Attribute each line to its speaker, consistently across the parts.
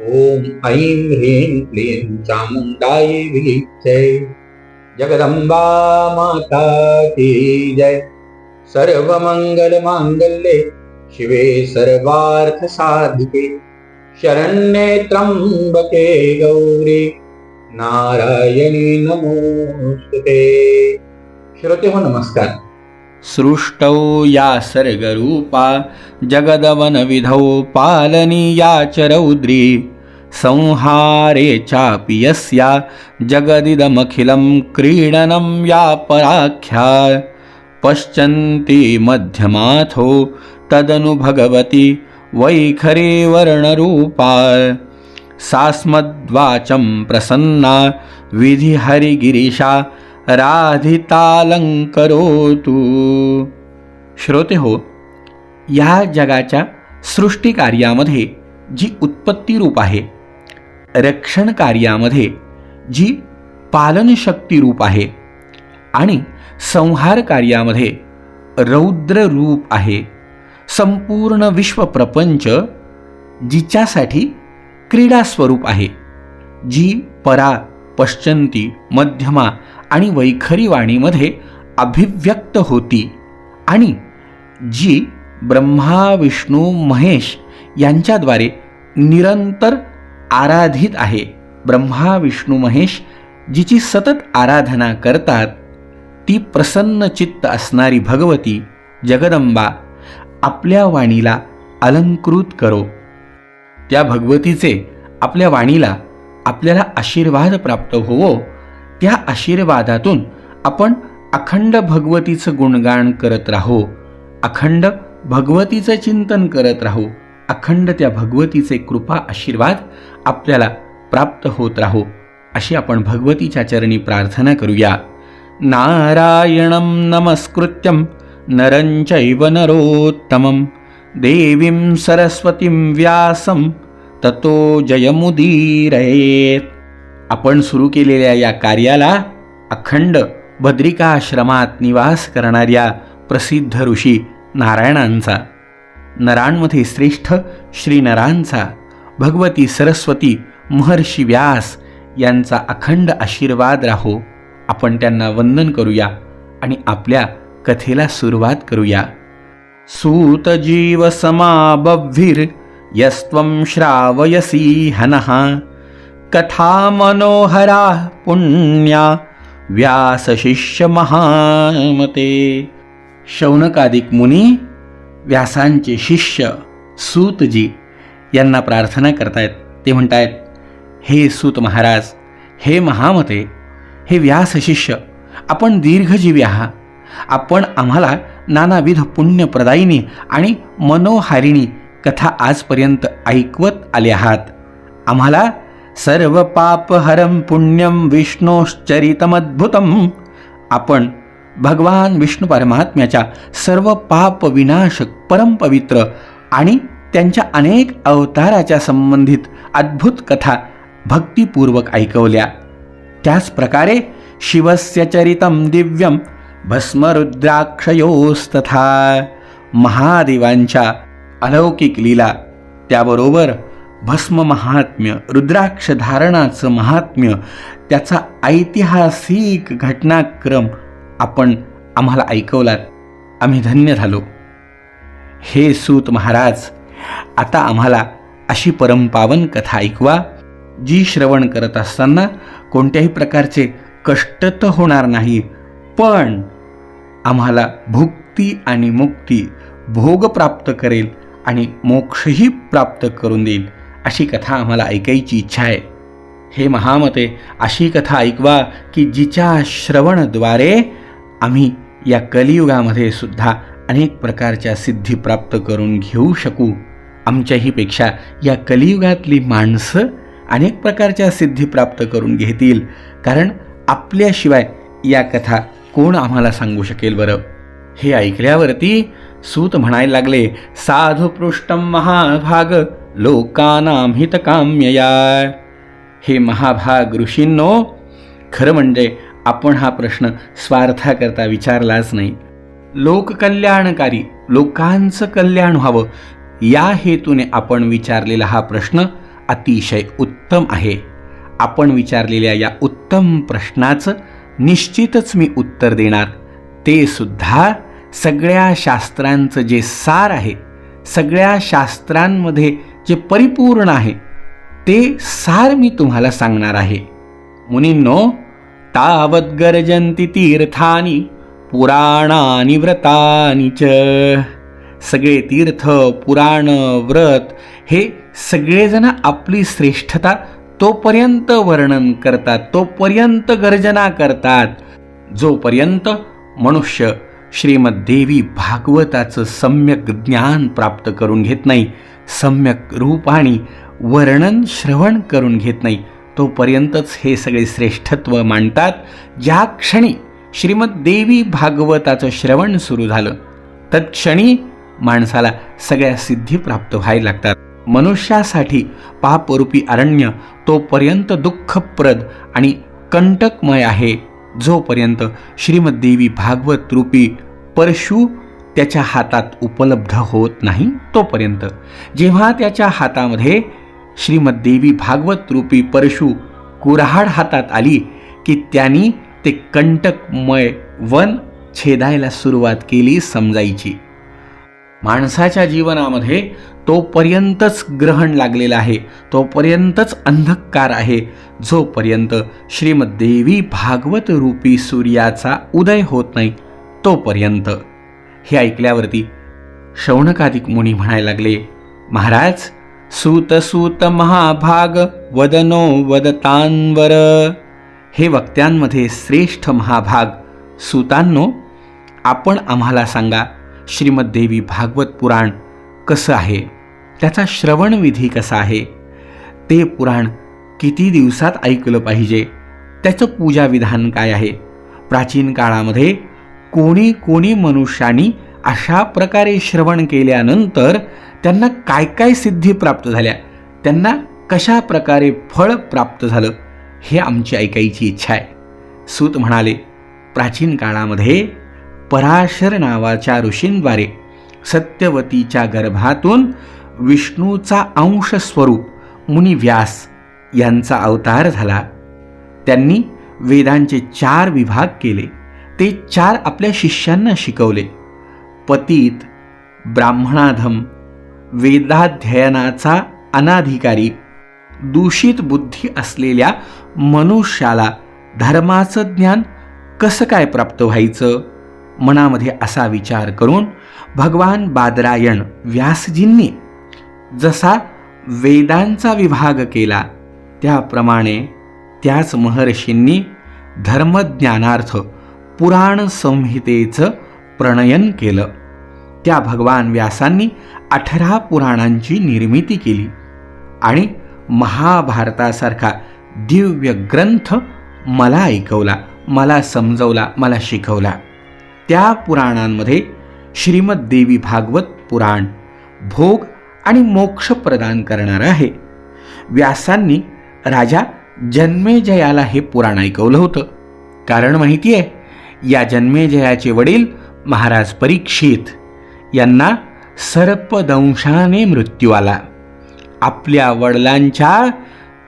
Speaker 1: ॐ ऐं ह्रीं क्लीं चामुण्डायै विलीक्षे जगदम्बा माता की जय। सर्वमङ्गलमाङ्गल्ये शिवे सर्वार्थसाधिके। शरण्ये त्र्यम्बके गौरी नारायणी नमोस्तुते श्रोते हो नमस्कार।
Speaker 2: सृष्टौ या सर्गरूपा जगदवनविधौ पालनीया च रौद्री। संहारे चापि यस्या जगदिदमखिलं क्रीडनं या पराख्या। पश्यन्ति मध्यमाथो तदनु भगवती वैखरी वर्णरूपा। सास्मद्वाचं प्रसन्ना विधिहरिगिरिशा राधितालंकरोतु। श्रोते हो या जगाच्या सृष्टी कार्यामध्ये जी उत्पत्ती रूप आहे रक्षण कार्यामध्ये जी पालनशक्ती रूप आहे आणि संहार कार्यामध्ये रौद्र रूप आहे संपूर्ण विश्वप्रपंच जिच्यासाठी क्रीडा स्वरूप आहे जी परा पश्चंती मध्यमा आणि वैखरी वाणीमध्ये अभिव्यक्त होती. आणि जी ब्रह्मा विष्णू महेश यांच्याद्वारे निरंतर आराधित आहे. ब्रह्मा विष्णू महेश जिची सतत आराधना करतात ती प्रसन्न चित्त असणारी भगवती जगदंबा आपल्या वाणीला अलंकृत करो. त्या भगवतीचे आपल्या वाणीला आपल्याला आशीर्वाद प्राप्त होवो त्या आशीर्वादातून आपण अखंड भगवतीचं गुणगान करत राहू अखंड भगवतीचं चिंतन करत राहू अखंड त्या भगवतीचे कृपा आशीर्वाद आपल्याला प्राप्त होत राहू अशी आपण भगवतीच्या चरणी प्रार्थना करूया. नारायणं नमस्कृत्यं नरं चैव नरोत्तमं देवीं सरस्वतीं व्यासं ततो जयमुदीरये. आपण सुरू केलेल्या या कार्याला अखंड बद्रिकाश्रमात निवास करणाऱ्या प्रसिद्ध ऋषी नारायणांचा नरांमध्ये श्रेष्ठ श्री नरांचा भगवती सरस्वती महर्षी व्यास यांचा अखंड आशीर्वाद राहो. आपण त्यांना वंदन करूया आणि आपल्या कथेला सुरुवात करूया. सूतजीव समाबव्भिर यस्त्वं श्रावयसी हनः। कथा मनोहरा पुण्या व्यासशिष्य महामते शौनकादिक मुनी व्यासांचे शिष्य सूतजी यांना प्रार्थना करतायत. ते म्हणतायत हे सूत महाराज हे महामते हे व्यास शिष्य आपण दीर्घजीवी आहात. आपण आम्हाला नानाविध पुण्यप्रदायिनी आणि मनोहारिणी कथा आजपर्यंत ऐकवत आले आहात. आम्हाला सर्व पाप हरम पुण्यम विष्णोश्चरितमद्भुतम. आपण भगवान विष्णू परमात्म्याच्या सर्व पाप विनाशक परमपवित्र आणि त्यांच्या अनेक अवताराच्या संबंधित अद्भुत कथा भक्तिपूर्वक ऐकवल्या. त्याचप्रकारे शिवस्य चरितं दिव्यं भस्मरुद्राक्षयोस्तथा महादेवांच्या अलौकिक लीला त्याबरोबर भस्म महात्म्य रुद्राक्ष धारणाचं महात्म्य त्याचा ऐतिहासिक घटनाक्रम आपण आम्हाला ऐकवलात. आम्ही धन्य झालो. हे सूत महाराज आता आम्हाला अशी परमपावन कथा ऐकवा जी श्रवण करत असताना कोणत्याही प्रकारचे कष्ट तर होणार नाही पण आम्हाला भुक्ती आणि मुक्ती भोग प्राप्त करेल आणि मोक्षही प्राप्त करून देईल अशी कथा आम्हाला ऐकायची इच्छा आहे. हे महामते अशी कथा ऐकवा की जिच्या श्रवणद्वारे आम्ही या कलियुगामध्ये सुद्धा अनेक प्रकारच्या सिद्धी प्राप्त करून घेऊ शकू. आमच्याहीपेक्षा या कलियुगातली माणसं अनेक प्रकारच्या सिद्धी प्राप्त करून घेतील कारण आपल्याशिवाय या कथा कोण आम्हाला सांगू शकेल बरं? हे ऐकल्यावरती सूत म्हणायला लागले साधु पृष्ठम महाभाग लोकानाम हितकाम्यया हे महाभाग ऋषींनो खरं म्हणजे आपण हा प्रश्न स्वार्थाकरता विचारलाच नाही. लोककल्याणकारी लोकांचं कल्याण व्हावं या हेतूने आपण विचारलेला हा प्रश्न अतिशय उत्तम आहे. आपण विचारलेल्या या उत्तम प्रश्नाचं निश्चितच मी उत्तर देणार. ते सुद्धा सगळ्या शास्त्रांचं जे सार आहे सगळ्या शास्त्रांमध्ये जे परिपूर्ण आहे ते सार मी तुम्हाला सांगणार आहे. मुनींनो तावत गर्जंती तीर्थानी पुराणानी व्रतानी च. सगळे तीर्थ पुराण व्रत हे सगळेजण आपली श्रेष्ठता तोपर्यंत वर्णन करतात तोपर्यंत गर्जना करतात. जोपर्यंत मनुष्य श्रीमद्देवी भागवताचं सम्यक ज्ञान प्राप्त करून घेत नाही सम्यक रूपाने वर्णन श्रवण करून घेत नाही तोपर्यंतच हे सगळे श्रेष्ठत्व मांडतात ज्या क्षणी श्रीमद्देवी भागवताचं श्रवण सुरू झालं तत्क्षणी माणसाला सगळ्या सिद्धी प्राप्त व्हायला लागतात. मनुष्यासाठी पापरूपी अरण्य तोपर्यंत दुःखप्रद आणि कंटकमय आहे. जोपर्यंत श्रीमद्देवी भागवत रूपी परशु त्याच्या हातात उपलब्ध होत नाही तोपर्यंत. जेव्हा त्याच्या हातामध्ये श्रीमद्देवी भागवत रूपी परशु कुऱ्हाड हातात आली की त्यांनी ते कंटकमय वन छेदायला सुरुवात केली समजायची. माणसाच्या जीवनामध्ये तोपर्यंतच ग्रहण लागलेलं आहे तोपर्यंतच अंधकार आहे जोपर्यंत श्रीमद्देवी भागवत रूपी सूर्याचा उदय होत नाही तोपर्यंत. हे ऐकल्यावरती शौनकादिक मुनी म्हणायला लागले महाराज सूत सूत महाभाग वदनो वदतांवर हे वक्त्यांमध्ये श्रेष्ठ महाभाग. सूतांनो आपण आम्हाला सांगा श्रीमद्देवी भागवत पुराण कसं आहे? त्याचा श्रवणविधी कसा आहे? ते पुराण किती दिवसात ऐकलं पाहिजे? त्याचं पूजाविधान काय आहे? प्राचीन काळामध्ये कोणी कोणी मनुष्यानी अशा प्रकारे श्रवण केल्यानंतर त्यांना काय काय सिद्धी प्राप्त झाल्या? त्यांना कशा प्रकारे फळ प्राप्त झालं? हे आमची ऐकायची इच्छा आहे. सूत म्हणाले प्राचीन काळामध्ये पराशर नावाच्या ऋषींद्वारे सत्यवतीच्या गर्भातून विष्णूचा अंश स्वरूप मुनी व्यास यांचा अवतार झाला. त्यांनी वेदांचे चार विभाग केले. ते चार आपल्या शिष्यांना शिकवले. पतीत ब्राह्मणाधम वेदाध्ययनाचा अनाधिकारी दूषित बुद्धी असलेल्या मनुष्याला धर्माचं ज्ञान कसं काय प्राप्त व्हायचं? मनामध्ये असा विचार करून भगवान बादरायण व्यासजींनी जसा वेदांचा विभाग केला त्याप्रमाणे त्याच महर्षींनी धर्मज्ञानार्थ पुराण संहितेचं प्रणयन केलं. त्या भगवान व्यासांनी अठरा पुराणांची निर्मिती केली आणि महाभारतासारखा दिव्य ग्रंथ मला ऐकवला मला समजवला मला शिकवला. त्या पुराणांमध्ये श्रीमद देवी भागवत पुराण भोग आणि मोक्ष प्रदान करणारं आहे. व्यासांनी राजा जन्मेजयाला हे पुराण ऐकवलं होतं. कारण माहिती आहे या जन्मेजयाचे वडील महाराज परीक्षित यांना सर्पदंशाने मृत्यू आला. आपल्या वडिलांच्या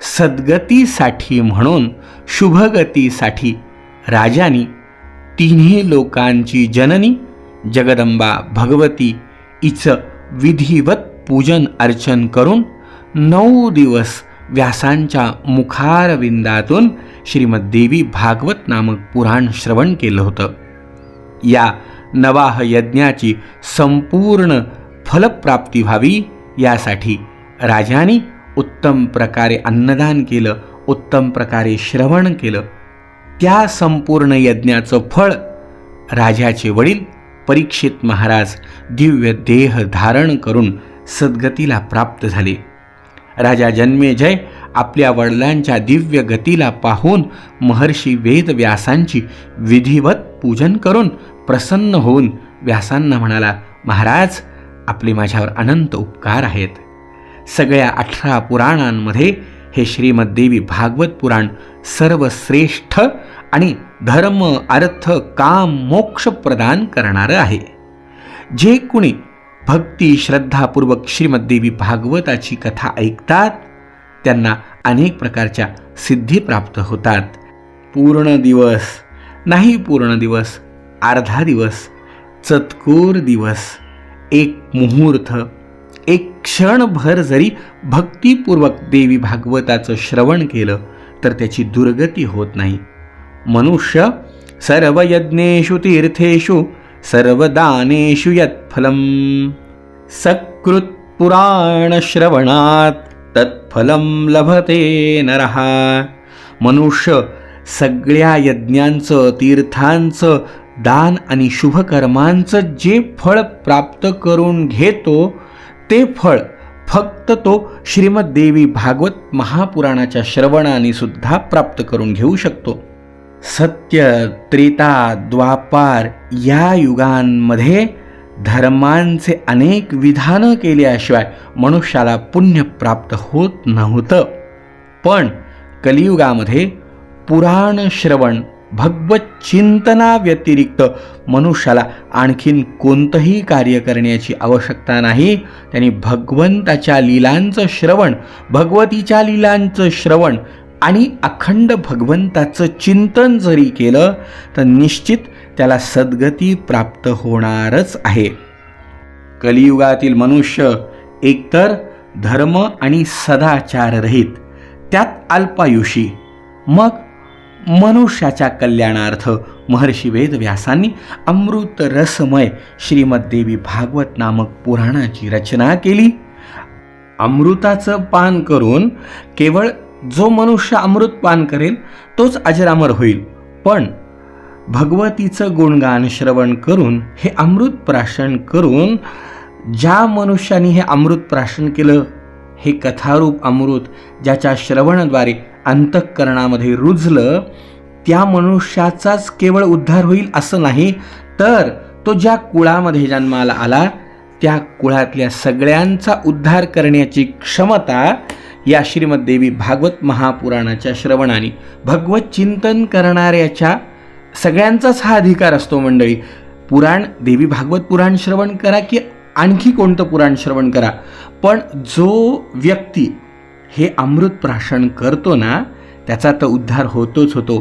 Speaker 2: सद्गतीसाठी म्हणून शुभगतीसाठी राजानी तिन्ही लोकांची जननी जगदंबा भगवती इचं विधिवत पूजन अर्चन करून नऊ दिवस व्यासांच्या मुखारविंदातून श्रीमद्देवी भागवत नामक पुराण श्रवण केलं होतं. या नवाह यज्ञाची संपूर्ण फलप्राप्ती व्हावी यासाठी राजाने उत्तम प्रकारे अन्नदान केलं उत्तम प्रकारे श्रवण केलं. त्या संपूर्ण यज्ञाचं फळ राजाचे वडील परीक्षित महाराज दिव्य देह धारण करून सद्गतीला प्राप्त झाले. राजा जन्मेजय आपल्या वडिलांच्या दिव्य गतीला पाहून महर्षी वेदव्यासांची विधिवत पूजन करून प्रसन्न होऊन व्यासांना म्हणाला महाराज आपले माझ्यावर अनंत उपकार आहेत. सगळ्या अठरा पुराणांमध्ये हे श्रीमद्देवी भागवत पुराण सर्वश्रेष्ठ आणि धर्म अर्थ काम मोक्ष प्रदान करणारं आहे. जे कुणी भक्ती श्रद्धापूर्वक श्रीमद्देवी भागवताची कथा ऐकतात त्यांना अनेक प्रकारच्या सिद्धी प्राप्त होतात. पूर्ण दिवस नाही पूर्ण दिवस अर्धा दिवस चतकोर दिवस एक मुहूर्त एक क्षणभर जरी भक्तिपूर्वक देवी भागवताचं श्रवण केलं तर त्याची दुर्गती होत नाही. मनुष्य सर्व यज्ञेषु तीर्थेषु सर्वदानेषु यत्फलं सकृत पुराण श्रवणात तत्फलं लभते नरहा मनुष्य सगळ्या यज्ञांचं तीर्थांचं दान आणि शुभकर्मांचं जे फळ प्राप्त करून घेतो ते फळ फक्त तो श्रीमद्देवी भागवत महापुराणाच्या श्रवणाने सुद्धा प्राप्त करून घेऊ शकतो. सत्य त्रेता द्वापार या युगांमध्ये धर्मांचे अनेक विधानं केल्याशिवाय मनुष्याला पुण्य प्राप्त होत नव्हतं. पण कलियुगामध्ये पुराण श्रवण भगवत चिंतनाव्यतिरिक्त मनुष्याला आणखीन कोणतंही कार्य करण्याची आवश्यकता नाही. त्यांनी भगवंताच्या लीलांचं श्रवण भगवतीच्या लीलांचं श्रवण आणि अखंड भगवंताचं चिंतन जरी केलं तर निश्चित त्याला सद्गती प्राप्त होणारच आहे. कलियुगातील मनुष्य एकतर धर्म आणि सदाचाररहित त्यात अल्पायुषी मग मनुष्याच्या कल्याणार्थ महर्षी वेदव्यासांनी अमृत रसमय श्रीमद्देवी भागवत नामक पुराणाची रचना केली. अमृताचं पान करून केवळ जो मनुष्य अमृत पान करेल तोच अजरामर होईल. पण भगवतीचं गुणगान श्रवण करून हे अमृत प्राशन करून ज्या मनुष्याने हे अमृत प्राशन केलं हे कथारूप अमृत ज्याच्या श्रवणाद्वारे अंतःकरणामध्ये रुजलं त्या मनुष्याचाच केवळ उद्धार होईल असं नाही तर तो ज्या कुळामध्ये जन्माला आला त्या कुळातल्या सगळ्यांचा उद्धार करण्याची क्षमता या श्रीमद्देवी भागवत महापुराणाच्या श्रवणाने भगवत चिंतन करणाऱ्याच्या सगळ्यांचाच हा अधिकार असतो मंडळी. पुराण देवी भागवत पुराण श्रवण करा की आणखी कोणतं पुराण श्रवण करा. पण जो व्यक्ती हे अमृत प्राशन करतो ना त्याचा तर उद्धार होतोच होतो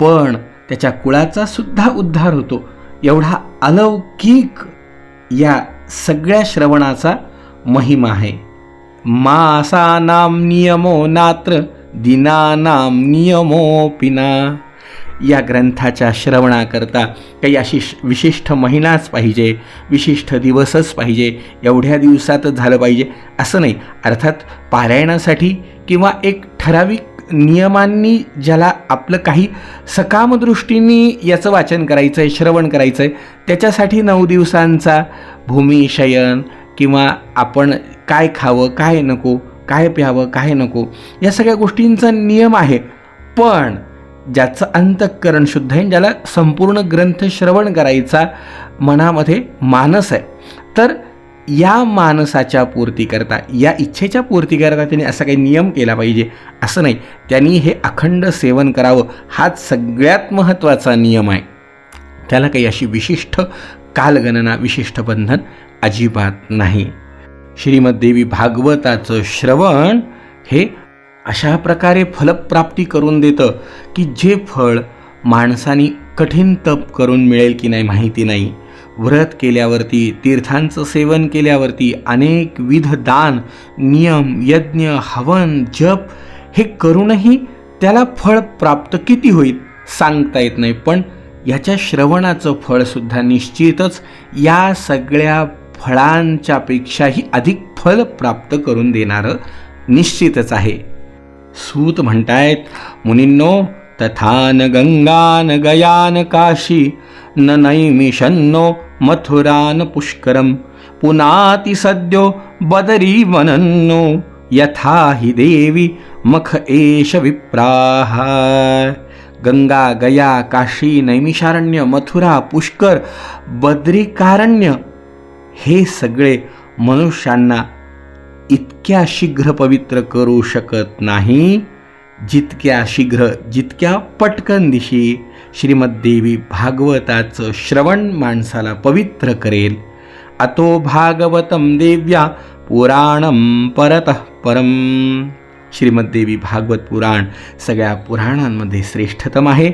Speaker 2: पण त्याच्या कुळाचा सुद्धा उद्धार होतो. एवढा अलौकिक या सगळ्या श्रवणाचा महिमा आहे. मासानाम नियमो नात्र दिनानाम नियमोपिना या ग्रंथाच्या श्रवणाकरता काही अशी श- विशिष्ट महिनाच पाहिजे विशिष्ट दिवसच पाहिजे एवढ्या दिवसातच झालं पाहिजे असं नाही. अर्थात पारायणासाठी किंवा एक ठराविक नियमांनी ज्याला आपलं काही सकामदृष्टींनी याचं वाचन करायचं आहे श्रवण करायचं आहे त्याच्यासाठी नऊ दिवसांचा भूमिशयन किंवा आपण काय खावं काय नको काय प्यावं काय नको या सगळ्या गोष्टींचा नियम आहे. पण ज्याचं अंतःकरण शुद्ध आहे ज्याला संपूर्ण ग्रंथ श्रवण करायचा मनामध्ये मानस आहे. तर या मानसाच्या पूर्तीकरता या इच्छेच्या पूर्तीकरता त्यांनी असा काही नियम केला पाहिजे असं नाही. त्यांनी हे अखंड सेवन करावं हाच सगळ्यात महत्त्वाचा नियम आहे. त्याला काही अशी विशिष्ट कालगणना विशिष्ट बंधन अजिबात नाही. श्रीमद्देवी भागवताचं श्रवण हे अशा प्रकारे फलप्राप्ती करून देतं की जे फळ माणसानी कठीण तप करून मिळेल की नाही माहिती नाही. व्रत केल्यावरती तीर्थांचं सेवन केल्यावरती अनेक विध दान नियम यज्ञ हवन जप हे करूनही त्याला फळ प्राप्त किती होईल सांगता येत नाही. पण याच्या श्रवणाचं फळसुद्धा निश्चितच या सगळ्या फळांच्यापेक्षाही अधिक फल प्राप्त करून देणारं निश्चितच आहे. सूत म्हणतायत मुनींनो तथा न गयान गया न काशी न नैमिषन्नो मथुरान पुष्करम पुनाति सद्यो बदरी वनन्नो यथा हि देवी मख एष विप्राः। गंगा गया काशी नैमिषारण्य मथुरा पुष्कर बद्रिकारण्य हे सगळे मनुष्यांना इतक्या शीघ्र पवित्र करू शकत नाही जितक्या शीघ्र जितक्या पटकन दिशी श्रीमद्देवी भागवताचं श्रवण माणसाला पवित्र करेल. अतो भागवतम देव्या पुराणं परतः परम. श्रीमद्देवी भागवत पुराण सगळ्या पुराणांमध्ये श्रेष्ठतम आहे.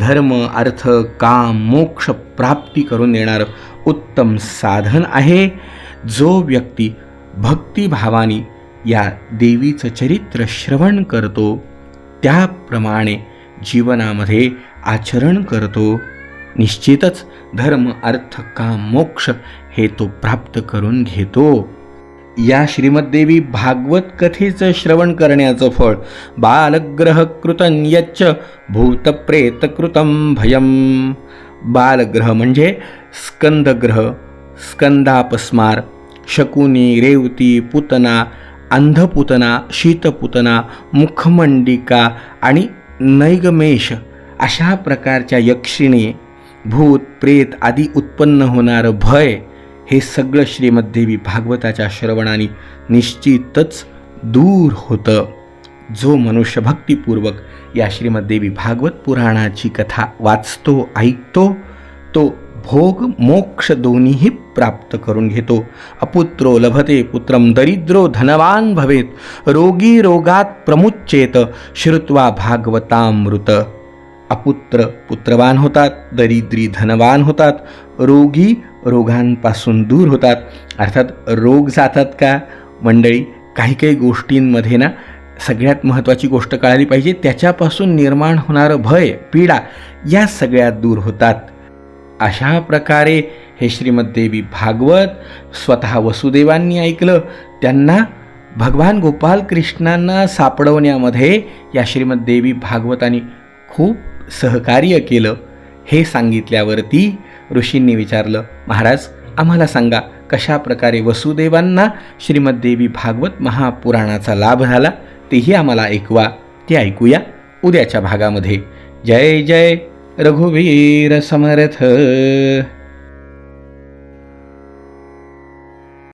Speaker 2: धर्म अर्थ काम मोक्ष प्राप्ती करून देणारं उत्तम साधन आहे. जो व्यक्ती भक्तिभावाने या देवीचं चरित्र श्रवण करतो त्याप्रमाणे जीवनामध्ये आचरण करतो. निश्चितच धर्म अर्थ काम मोक्ष हे तो प्राप्त करून घेतो. या श्रीमद्देवी भागवत कथेचं श्रवण करण्याचं फळ बालग्रह कृतं यच्च भूतप्रेतकृतं भयम. बालग्रह म्हणजे स्कंदग्रह स्कंदापस्मार शकुनी रेवती पुतना अंधपुतना शीतपुतना मुखमंडिका आणि नैगमेश अशा प्रकारच्या यक्षिणी भूत प्रेत आदी उत्पन्न होणारं भय हे सगळं श्रीमद्देवी भागवताच्या श्रवणाने निश्चितच दूर होतं जो मनुष्य भक्तिपूर्वक या श्रीमद्देवी भागवत पुराणाची कथा वाचतो ऐकतो तो भोग मोक्ष दोन्हीही प्राप्त करून घेतो. अपुत्रो लभते पुत्रम दरिद्रो धनवान भवेत. रोगी रोगात प्रमुच्चेत श्रुत्वा भागवतामृत अपुत्र पुत्रवान होतात दरिद्री धनवान होतात. रोगी रोगांपासून दूर होतात. अर्थात रोग जातात का? मंडळी काही काही गोष्टींमध्ये ना सगळ्यात महत्त्वाची गोष्ट कळाली पाहिजे. त्याच्यापासून निर्माण होणारं भय पीडा या सगळ्या दूर होतात. अशा प्रकारे हे श्रीमद्देवी भागवत स्वतः वसुदेवांनी ऐकलं. त्यांना भगवान गोपाल कृष्णांना सापडवण्यामध्ये या श्रीमद्देवी भागवताने खूप सहकार्य केलं. हे सांगितल्यावरती ऋषींनी विचारलं महाराज आम्हाला सांगा कशा प्रकारे वसुदेवांना श्रीमद्देवी भागवत महापुराणाचा लाभ झाला? तेही आम्हाला ऐकवा ते ऐकूया. उद्याच्या भागामध्ये. जय जय. रघुवीर समर्थ